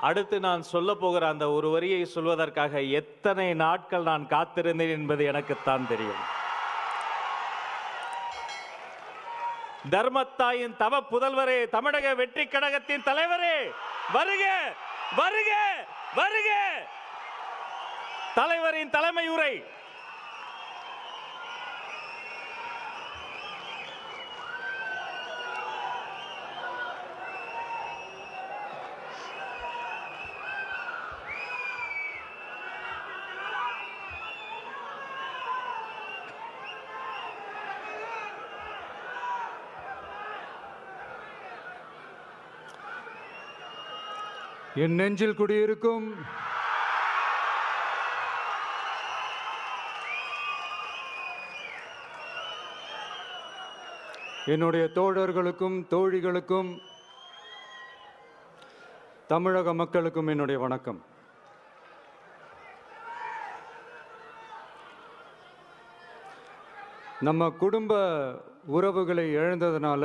அடுத்து நான் சொல்ல போகிற அந்த ஒரு வரியை சொல்வதற்காக எத்தனை நாட்கள் நான் காத்திருந்தேன் என்பது எனக்குத்தான் தெரியும். தர்மத்தாயின் தவ புதல்வரே தமிழக வெற்றி கழகத்தின் தலைவரே வருக வருக வருக! தலைவரின் தலைமை உரை என் நெஞ்சில் குடியிருக்கும் என்னுடைய தோழர்களுக்கும் தோழிகளுக்கும் தமிழக மக்களுக்கும் என்னுடைய வணக்கம். நம்ம குடும்ப உறவுகளை இழந்ததுனால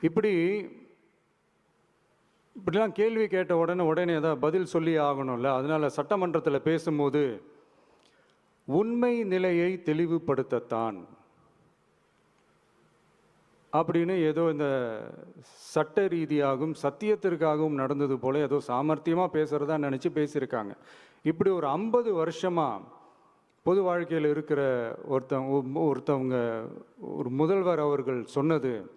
இப்படி இப்படிலாம் கேள்வி கேட்ட உடனே உடனே ஏதாவது பதில் சொல்லி ஆகணும்ல? அதனால் சட்டமன்றத்தில் பேசும்போது உண்மை நிலையை தெளிவுபடுத்தத்தான் அப்படின்னு ஏதோ இந்த சட்ட ரீதியாகவும் சத்தியத்திற்காகவும் நடந்தது போல் ஏதோ சாமர்த்தியமாக பேசுகிறதா நினச்சி பேசியிருக்காங்க. இப்படி ஒரு ஐம்பது வருஷமாக பொது வாழ்க்கையில் இருக்கிற ஒருத்தவங்க ஒருத்தவங்க ஒரு முதல்வர் அவர்கள் சொன்னது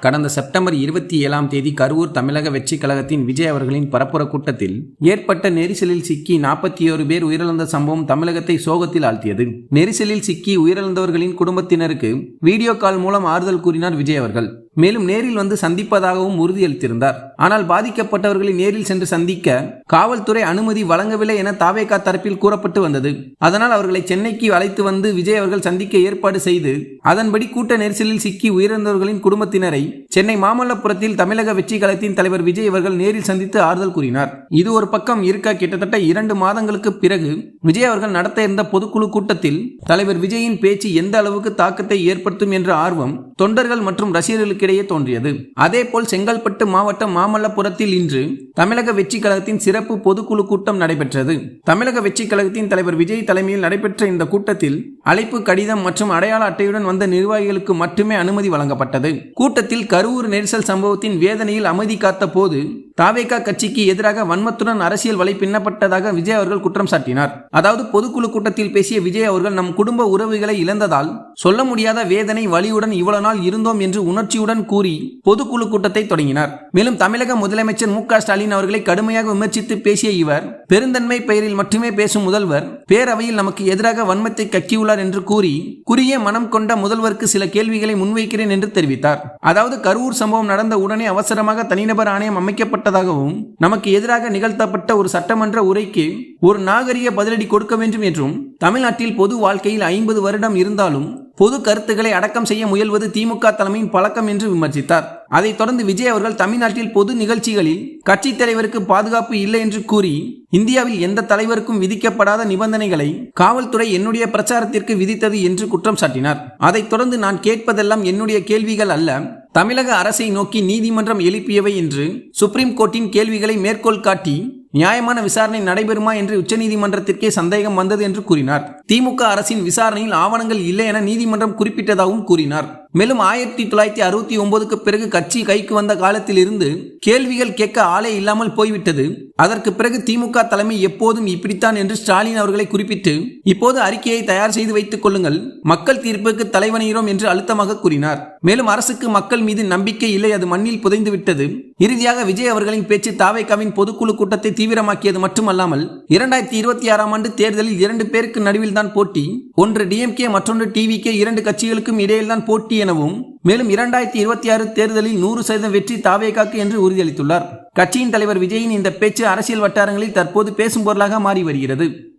கடந்த செப்டம்பர் இருபத்தி ஏழாம் தேதி கரூர் தமிழக வெற்றி கழகத்தின் விஜய் அவர்களின் பரப்புற கூட்டத்தில் ஏற்பட்ட நெரிசலில் சிக்கி நாற்பத்தி ஓரு பேர் உயிரிழந்த சம்பவம் தமிழகத்தை சோகத்தில் ஆழ்த்தியது. நெரிசலில் சிக்கி உயிரிழந்தவர்களின் குடும்பத்தினருக்கு வீடியோ கால் மூலம் ஆறுதல் கூறினார் விஜய் அவர்கள். மேலும் நேரில் வந்து சந்திப்பதாகவும் உறுதியளித்திருந்தார். ஆனால் பாதிக்கப்பட்டவர்களை நேரில் சென்று சந்திக்க காவல்துறை அனுமதி வழங்கவில்லை என தாவேகா தரப்பில் கூறப்பட்டு வந்தது. அதனால் அவர்களை சென்னைக்கு அழைத்து வந்து விஜய் அவர்கள் சந்திக்க ஏற்பாடு செய்து அதன்படி கூட்ட நெரிசலில் சிக்கி உயிரிழந்தவர்களின் குடும்பத்தினரை சென்னை மாமல்லபுரத்தில் தமிழக வெற்றி கழகத்தின் தலைவர் விஜய் அவர்கள் நேரில் சந்தித்து ஆறுதல் கூறினார். இது ஒரு பக்கம் இருக்க கிட்டத்தட்ட இரண்டு மாதங்களுக்கு பிறகு விஜய் அவர்கள் நடத்த இருந்த பொதுக்குழு கூட்டத்தில் தலைவர் விஜயின் பேச்சு எந்த அளவுக்கு தாக்கத்தை ஏற்படுத்தும் என்ற ஆர்வம் தொண்டர்கள் மற்றும் ரசிகர்களுக்கிடையே தோன்றியது. அதேபோல் செங்கல்பட்டு மாவட்டம் மாமல்லபுரத்தில் இன்று தமிழக வெற்றி கழகத்தின் சிறப்பு பொதுக்குழு கூட்டம் நடைபெற்றது. தமிழக வெற்றி கழகத்தின் தலைவர் விஜய் தலைமையில் நடைபெற்ற இந்த கூட்டத்தில் அழைப்பு கடிதம் மற்றும் அடையாள அட்டையுடன் வந்த நிர்வாகிகளுக்கு மட்டுமே அனுமதி வழங்கப்பட்டது. கூட்டத்தில் கரூர் நெரிசல் சம்பவத்தின் வேதனையில் அமைதி காத்த போது தாவேகா கட்சிக்கு எதிராக வன்மத்துடன் அரசியல் வலை பின்னப்பட்டதாக விஜய் அவர்கள் குற்றம் சாட்டினார். அதாவது பொதுக்குழு கூட்டத்தில் பேசிய விஜய் அவர்கள் நம் குடும்ப உறவுகளை இழந்ததால் சொல்ல முடியாத வேதனை வலியுடன் இவ்வளவு நாள் இருந்தோம் என்று உணர்ச்சியுடன் கூறி பொதுக்குழு கூட்டத்தை தொடங்கினார். மேலும் தமிழக முதலமைச்சர் மு ஸ்டாலின் அவர்களை கடுமையாக விமர்சித்து பேசிய இவர் பெருந்தன்மை பெயரில் மட்டுமே பேசும் முதல்வர் பேரவையில் நமக்கு எதிராக வன்மத்தை கக்கியுள்ளார் என்று கூறி குறுகிய மனம் கொண்ட முதல்வருக்கு சில கேள்விகளை முன்வைக்கிறேன் என்று தெரிவித்தார். அதாவது கரூர் சம்பவம் நடந்த உடனே அவசரமாக தனிநபர் ஆணையம் அமைக்கப்பட்ட அமைக்கப்பட்டதாகவும் நமக்கு எதிராக நிகழ்த்தப்பட்ட ஒரு சட்டமன்ற உரைக்கு ஒரு நாகரிக பதிலடி கொடுக்க வேண்டும் என்றும் தமிழ்நாட்டில் பொது வாழ்க்கையில் ஐம்பது வருடம் இருந்தாலும் பொது கருத்துக்களை அடக்கம் செய்ய முயல்வது திமுக தலைமையின் பழக்கம் என்று விமர்சித்தார். அதைத் தொடர்ந்து விஜய் அவர்கள் தமிழ்நாட்டில் பொது நிகழ்ச்சிகளில் கட்சித் தலைவருக்கு பாதுகாப்பு இல்லை என்று கூறி இந்தியாவில் எந்த தலைவருக்கும் விதிக்கப்படாத நிபந்தனைகளை காவல்துறை என்னுடைய பிரச்சாரத்திற்கு விதித்தது என்று குற்றம் சாட்டினார். அதைத் தொடர்ந்து நான் கேட்பதெல்லாம் என்னுடைய கேள்விகள் அல்ல. தமிழக அரசை நோக்கி நீதிமன்றம் எழுப்பியவை என்று சுப்ரீம் கோர்ட்டின் கேள்விகளை மேற்கோள் காட்டி நியாயமான விசாரணை நடைபெறுமா என்று உச்சநீதிமன்றத்திற்கே சந்தேகம் வந்தது என்று கூறினார். திமுக அரசின் விசாரணையில் ஆவணங்கள் இல்லை என நீதிமன்றம் குறிப்பிட்டதாகவும் கூறினார். மேலும் ஆயிரத்தி தொள்ளாயிரத்தி அறுபத்தி ஒன்பதுக்கு பிறகு கட்சி கைக்கு வந்த காலத்திலிருந்து கேள்விகள் கேட்க ஆளே இல்லாமல் போய்விட்டது. அதற்கு பிறகு திமுக தலைமை எப்போதும் இப்படித்தான் என்று ஸ்டாலின் அவர்களை குறிப்பிட்டு இப்போது அறிக்கையை தயார் செய்து வைத்துக் கொள்ளுங்கள். மக்கள் தீர்ப்புக்கு தலைவனையிறோம் என்று அழுத்தமாக கூறினார். மேலும் அரசுக்கு மக்கள் மீது நம்பிக்கை இல்லை அது மண்ணில் புதைந்து விட்டது. இறுதியாக விஜய் அவர்களின் பேச்சு தாவேகாவின் பொதுக்குழு கூட்டத்தை தீவிரமாக்கியது மட்டுமல்லாமல் இரண்டாயிரத்தி இருபத்தி ஆறாம் ஆண்டு தேர்தலில் இரண்டு பேருக்கு நடுவில் தான் போட்டி ஒன்று டிஎம்கே மற்றொன்று டிவிகே இரண்டு கட்சிகளுக்கும் இடையில் தான் போட்டி எனவும் மேலும் இரண்டாயிரத்தி இருபத்தி ஆறு தேர்தலில் நூறு சதவீதம் வெற்றி தாவேகாக்கு என்று உறுதியளித்துள்ளார். கட்சியின் தலைவர் விஜயின் இந்த பேச்சு அரசியல் வட்டாரங்களில் தற்போது பேசும் பொருளாக மாறி வருகிறது.